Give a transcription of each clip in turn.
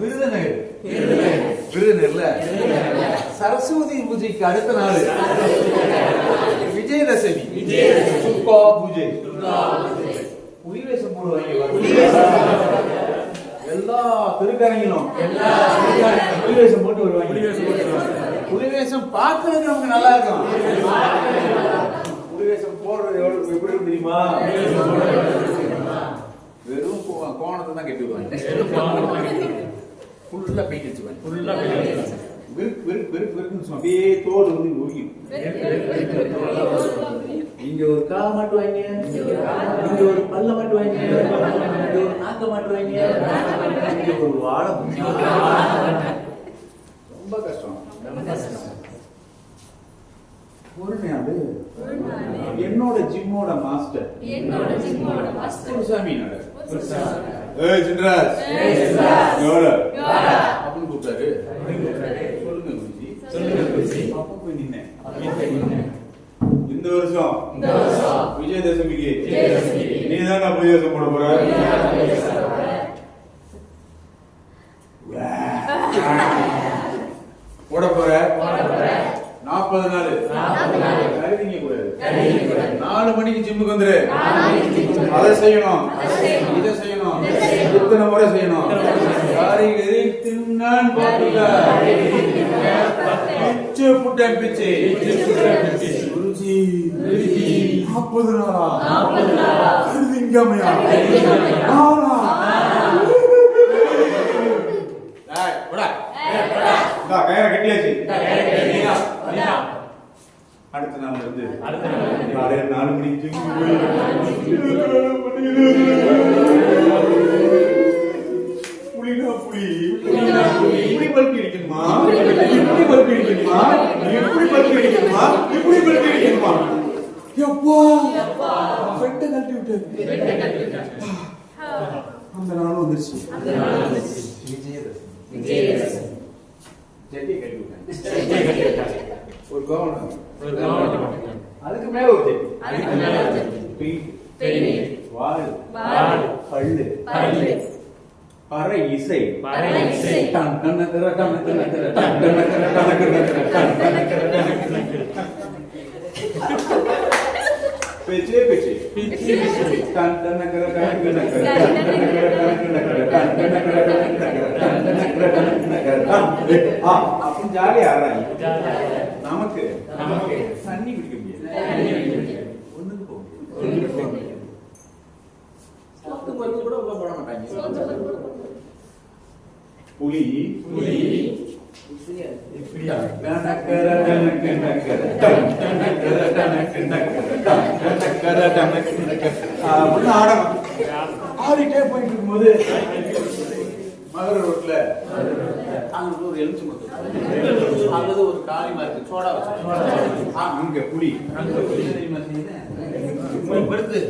விருதுநகர் விருதுநகர்ல சரஸ்வதி பூஜைக்கு அடுத்த நாள். விஜயதசமி. துர்கா பூஜை. புலிவேஷம் போடுவாங்க எல்லா திருக்கரையிலும் புலிவேஷம் போட்டு வருவாங்க. புலிவேஷம் பார்க்கறதுக்கு நமக்கு நல்லா இருக்கும். புலிவேஷம் போடுறது எவ்வளவு எப்படி தெரியுமா? வெறும் கோணத்தை தான் கட்டி விடுவாங்க. ஃபுல்லா பெயிண்ட் அப்படியே தோல் வந்து உரியும் இங்க ஒரு கா மாட்டுவாங்க இங்க ஒரு பல்ல மாட்டுவாங்க இங்க ஒரு நாக்க மாட்டுவாங்க இங்க ஒரு வாழை ரொம்ப கஷ்டம். ஒரு நாள் என்னோட ஜிம்மோட மாஸ்டர். என்னோட ஜிம்மோட மாஸ்டர். குருசாமி நட குருசாமி. ஏய் சின்ராஜ். ஏய் சின்ராஜ். அப்படின்னு கூப்பிட்டாரு. சொல்லுங்க குருஜி. சொல்லுங்க குருஜி. அப்ப போய் நின்னேன். இந்த வருஷம். இந்த வருஷம். விஜயதசமிக்கு. விஜயதசமிக்கு. நீ தான் புலிவேஷம் போட போற. போட போற? நாற்பது நாள். கருதிங்க கூடாது. நாலு மணிக்கு ஜிம்முக்கு வந்துரு. அதை செய்யணும். இதை செய்யணும். இதை செய்யணும். இத்தனை முறை செய்யணும். காரிகரி தின்னான் பிச்சு. புட்டன் பிச்சு. குருஜி நாற்பது நாளா. நாற்பது நாளா. நாளா கயிறை கட்டியாச்சு. அடுத்த நாள். இருந்து நாலு மணிக்கு. இப்படி பல்பி அடிக்கணுமா? இப்படி பல்பி அடிக்கணுமா? இப்படி பல்பி அடிக்கணுமா? இப்படி பல்பி அடிக்கணுமா? எப்பா? பெட்டை கட்டி அந்த வந்துருச்சு. ஒரு கவனம் அதுக்கு மேல ஒரு வால். வால், பல்லு. பல்லு, பறை இசை. டன் டன தர டன தன தர டன் கர தர. பேச்சே பேச்சே டன் டன கர டன கர கர டன் டன கர டன கர கர டன் ஆ, அப்படின்னு ஜாலியா ஆடுறாங்க நமக்கு நமக்கு தண்ணி குடிக்க முடியாது. ஒண்ணுக்கு போக முடியாது ஒண்ணுக்கு போக முடியாது. சோத்து பருப்பு கூட உள்ள போட மாட்டாங்க புலி. புலி. டனக்கர டனக்க டனக்கர டன் டனக்கர டனக்க டனக்கர டன் டனக்கர டனக்க டனக்கர அப்படின்னு ஆடணும். ஆடிட்டே போயிட்டு இருக்கும்போது மதுரை ரோட்ல அங்க ஒரு எலுமிச்சம் மரத்து அங்க ஒரு காளி மார்க்கு சோடா வச்சு அங்க புலி. அங்க புலி. தெரியுமா? பெருத்து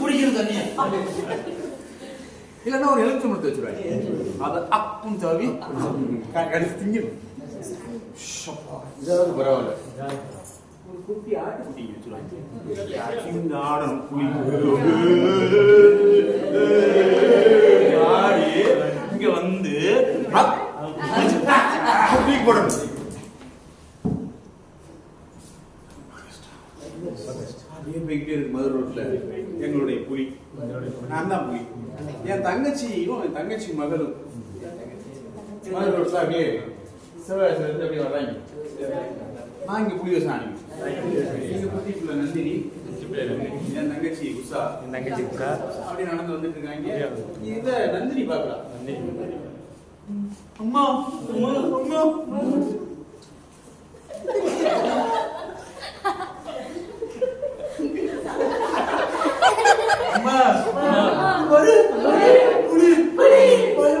குடிக்கிறது தண்ணியா. இல்லைன்னா ஒரு எலுமிச்சம் மரத்தை வச்சுருவாங்க அதை அப்பும் தவி கடிச்சு திங்கிடும் இதாவது பரவாயில்ல. ஒரு குட்டி ஆட்டு குட்டி வச்சுருவாங்க ஆடணும் அப்படியே போய்கிட்டே இருக்கு மதுரை ரோட்ல. எங்களுடைய புலி. நான் தான் புலி. என் தங்கச்சியும் என் தங்கச்சி மகளும். மதுரை ரோட்ல அப்படியே சிவகாசில இருந்து அப்படியே வர்றாங்க. நான் இங்க புலி வசம் ஆடிக்கிறேன் எங்க குட்டி புள்ள நந்தினி என் தங்கச்சி உஷா. தங்கச்சி கூட அப்படியே நடந்து வந்துட்டு இருக்காங்க. இத நந்தினி பாக்குறா அம்மா அம்மா அம்மா அம்மா வரு புலி புலி பயமா இருக்குமா தங்கச்சிமா தங்கச்சி ஏய் ஏய். நல்லா பாடுறா நல்லா பாடுறா. உத்து